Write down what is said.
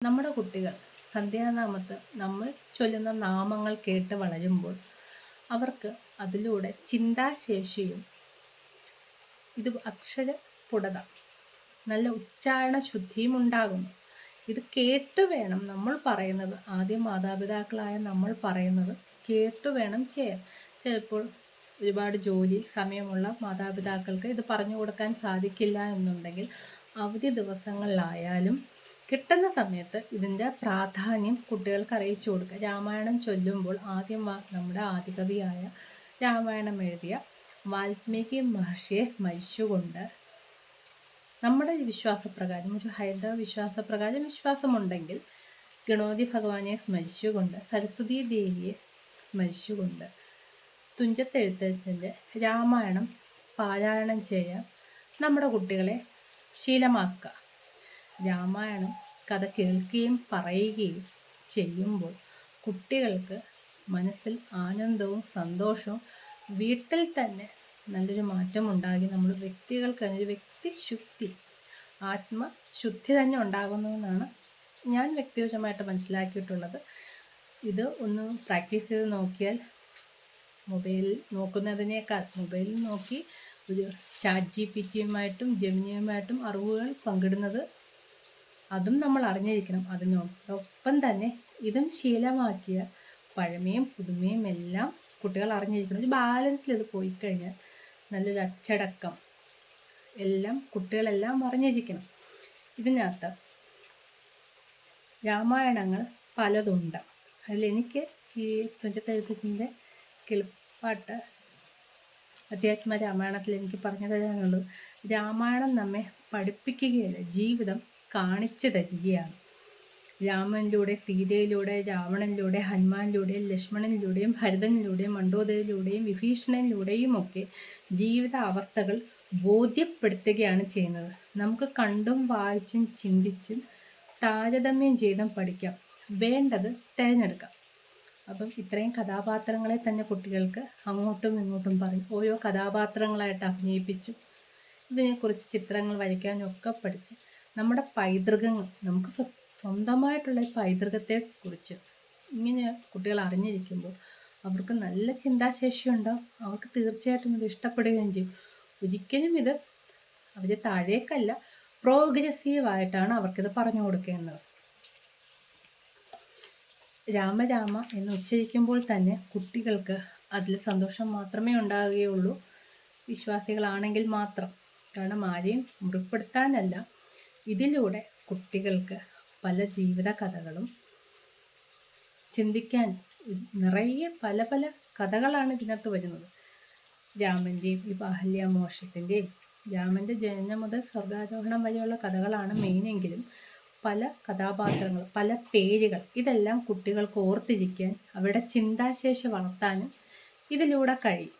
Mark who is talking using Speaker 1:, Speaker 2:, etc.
Speaker 1: നമ്മുടെ കുട്ടികൾ സന്ധ്യാനാമത്ത് നമ്മൾ ചൊല്ലുന്ന നാമങ്ങൾ കേട്ട് വളരുമ്പോൾ അവർക്ക് അതിലൂടെ ചിന്താശേഷിയും ഇത് അക്ഷര സ്ഫുടത നല്ല ഉച്ചാരണ ശുദ്ധിയും ഉണ്ടാകുന്നു. ഇത് കേട്ട് വേണം നമ്മൾ പറയുന്നത്. ആദ്യം മാതാപിതാക്കളായ നമ്മൾ പറയുന്നത് കേട്ട് വേണം ചെയ്യാൻ. ചിലപ്പോൾ ഒരുപാട് ജോലി സമയമുള്ള മാതാപിതാക്കൾക്ക് ഇത് പറഞ്ഞു കൊടുക്കാൻ സാധിക്കില്ല എന്നുണ്ടെങ്കിൽ അവധി ദിവസങ്ങളിലായാലും കിട്ടുന്ന സമയത്ത് ഇതിന്റെ പ്രാധാന്യം കുട്ടികൾക്ക് അറിയിച്ചു കൊടുക്കുക. രാമായണം ചൊല്ലുമ്പോൾ ആദ്യം നമ്മുടെ ആദികവിയായ രാമായണം എഴുതിയ വാൽമീകി മഹർഷിയെ സ്മരിച്ചുകൊണ്ട് നമ്മുടെ വിശ്വാസപ്രകാരം ഒരു ഹൈന്ദവ വിശ്വാസപ്രകാരം വിശ്വാസമുണ്ടെങ്കിൽ ഗണോതി ഭഗവാനെ സ്മരിച്ചുകൊണ്ട് സരസ്വതി ദേവിയെ സ്മരിച്ചുകൊണ്ട് തുഞ്ചത്തെഴുത്തച്ഛന്റെ രാമായണം പാരായണം ചെയ്യാൻ നമ്മുടെ കുട്ടികളെ ശീലമാക്കുക. രാമായണം കഥ കേൾക്കുകയും പറയുകയും ചെയ്യുമ്പോൾ കുട്ടികൾക്ക് മനസ്സിൽ ആനന്ദവും സന്തോഷവും വീട്ടിൽ തന്നെ നല്ലൊരു മാറ്റം ഉണ്ടാകി നമ്മൾ വ്യക്തികൾക്ക് തന്നെ ഒരു വ്യക്തിശുദ്ധി ആത്മശുദ്ധി തന്നെ ഉണ്ടാകുന്നതെന്നാണ് ഞാൻ വ്യക്തിപരമായിട്ട് മനസ്സിലാക്കിയിട്ടുള്ളത്. ഇത് ഒന്ന് പ്രാക്ടീസ് ചെയ്ത് നോക്കിയാൽ മൊബൈലിൽ നോക്കുന്നതിനേക്കാൾ മൊബൈലിൽ നോക്കി ഒരു ചാറ്റ് ജി പി ടിയുമായിട്ടും ജെമിനിയുമായിട്ടും അറിവുകൾ പങ്കിടുന്നത് അതും നമ്മൾ അറിഞ്ഞിരിക്കണം. അതിനോടൊപ്പം തന്നെ ഇതും ശീലമാക്കിയ പഴമയും പുതുമയും എല്ലാം കുട്ടികൾ അറിഞ്ഞിരിക്കണം. ഒരു ബാലൻസിൽ അത് പോയി കഴിഞ്ഞാൽ നല്ലൊരു അച്ചടക്കം എല്ലാം കുട്ടികളെല്ലാം അറിഞ്ഞിരിക്കണം. ഇതിനകത്ത് രാമായണങ്ങൾ പലതുണ്ട്. അതിലെനിക്ക് ഈ തുഞ്ചത്തെഴുത്തച്ഛന്റെ കിളിപ്പാട്ട് അധ്യാത്മ രാമായണത്തിൽ എനിക്ക് പറഞ്ഞു തരാനുള്ളത് രാമായണം നമ്മെ പഠിപ്പിക്കുകയല്ല ജീവിതം കാണിച്ചു തരികയാണ്. രാമനിലൂടെ സീതയിലൂടെ രാവണനിലൂടെ ഹനുമാനിലൂടെയും ലക്ഷ്മണനിലൂടെയും ഭരതനിലൂടെയും മണ്ഡോദയിലൂടെയും വിഭീഷണനിലൂടെയും ഒക്കെ ജീവിത അവസ്ഥകൾ ബോധ്യപ്പെടുത്തുകയാണ് ചെയ്യുന്നത്. നമുക്ക് കണ്ടും വായിച്ചും ചിന്തിച്ചും താരതമ്യം ചെയ്തും പഠിക്കാം. വേണ്ടത് തിരഞ്ഞെടുക്കാം. അപ്പം ഇത്രയും കഥാപാത്രങ്ങളെ തന്നെ കുട്ടികൾക്ക് അങ്ങോട്ടും ഇങ്ങോട്ടും പറയും. ഓരോ കഥാപാത്രങ്ങളായിട്ട് അഭിനയിപ്പിച്ചു ഇതിനെക്കുറിച്ച് ചിത്രങ്ങൾ വരയ്ക്കാനൊക്കെ പഠിച്ച് നമ്മുടെ പൈതൃകങ്ങൾ നമുക്ക് സ്വന്തമായിട്ടുള്ള ഈ പൈതൃകത്തെക്കുറിച്ച് ഇങ്ങനെ കുട്ടികൾ അറിഞ്ഞിരിക്കുമ്പോൾ അവർക്ക് നല്ല ചിന്താശേഷി ഉണ്ടാവും അവർക്ക് തീർച്ചയായിട്ടും ഇത് ഇഷ്ടപ്പെടുകയും ചെയ്യും. ഒരിക്കലും ഇത് അവർ താഴേക്കല്ല പ്രോഗ്രസീവ് പ്രോഗ്രസീവായിട്ടാണ് അവർക്കിത് പറഞ്ഞു കൊടുക്കേണ്ടത്. രാമരാമ എന്ന് ഉച്ചരിക്കുമ്പോൾ തന്നെ കുട്ടികൾക്ക് അതിൽ സന്തോഷം മാത്രമേ ഉണ്ടാകുകയുള്ളൂ. വിശ്വാസികളാണെങ്കിൽ മാത്രം. കാരണം ആരെയും മുറിപ്പെടുത്താനല്ല. ഇതിലൂടെ കുട്ടികൾക്ക് പല ജീവിത കഥകളും ചിന്തിക്കാൻ നിറയെ പല പല കഥകളാണ് ഇതിനകത്ത് വരുന്നത്. രാമന്റെയും ഈ ബാഹല്യമോഷത്തിന്റെയും രാമന്റെ ജനനം മുതൽ സ്വർഗാരോഹണം വരെയുള്ള കഥകളാണ് മെയിനെങ്കിലും പല കഥാപാത്രങ്ങൾ പല പേരുകൾ ഇതെല്ലാം കുട്ടികൾക്ക് ഓർത്തിരിക്കാൻ അവരുടെ ചിന്താശേഷി വളർത്താനും ഇതിലൂടെ കഴിയും.